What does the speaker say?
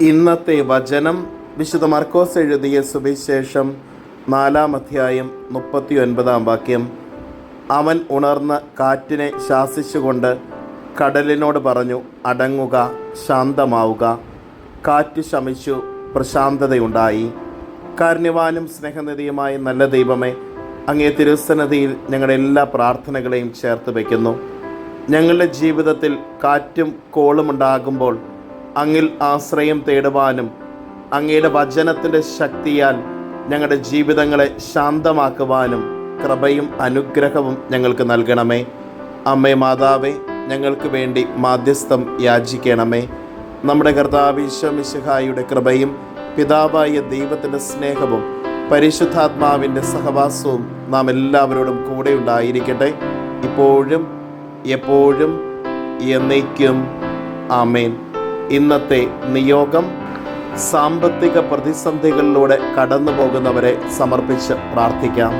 ഇന്നത്തെ വചനം വിശുദ്ധ മർക്കോസ് എഴുതിയ സുവിശേഷം നാലാം അധ്യായം മുപ്പത്തി ഒൻപതാം വാക്യം. അവൻ ഉണർന്ന് കാറ്റിനെ ശാസിച്ചുകൊണ്ട് കടലിനോട് പറഞ്ഞു അടങ്ങുക ശാന്തമാവുക. കാറ്റ് ശമിച്ചു പ്രശാന്തതയുണ്ടായി. കാരുണ്യവാനും സ്നേഹനിധിയുമായ നല്ല ദൈവമേ അങ്ങേ തിരുസന്നതിയിൽ ഞങ്ങളുടെ എല്ലാ പ്രാർത്ഥനകളെയും ചേർത്ത് വയ്ക്കുന്നു ഞങ്ങളുടെ ജീവിതത്തിൽ കാറ്റും കോളും ഉണ്ടാകുമ്പോൾ അങ്ങിൽ ആശ്രയം തേടുവാനും അങ്ങയുടെ വചനത്തിന്റെ ശക്തിയാൽ ഞങ്ങളുടെ ജീവിതങ്ങളെ ശാന്തമാക്കുവാനും കൃപയും അനുഗ്രഹവും ഞങ്ങൾക്ക് നൽകണമേ. അമ്മേ മാതാവേ ഞങ്ങൾക്ക് വേണ്ടി മാധ്യസ്ഥം യാചിക്കണമേ. നമ്മുടെ കർത്താവിശ്വമിശിഹായുടെ കൃപയും പിതാവായ ദൈവത്തിന്റെ സ്നേഹവും പരിശുദ്ധാത്മാവിന്റെ സഹവാസവും നാം എല്ലാവരോടും കൂടെ ഉണ്ടായിരിക്കട്ടെ. ഇപ്പോഴും എപ്പോഴും എന്നേക്കും. ആമേൻ. ഇന്നത്തെ നിയോഗം സാമ്പത്തിക പ്രതിസന്ധികളിലൂടെ കടന്നു പോകുന്നവരെ സമർപ്പിച്ച് പ്രാർത്ഥിക്കാം.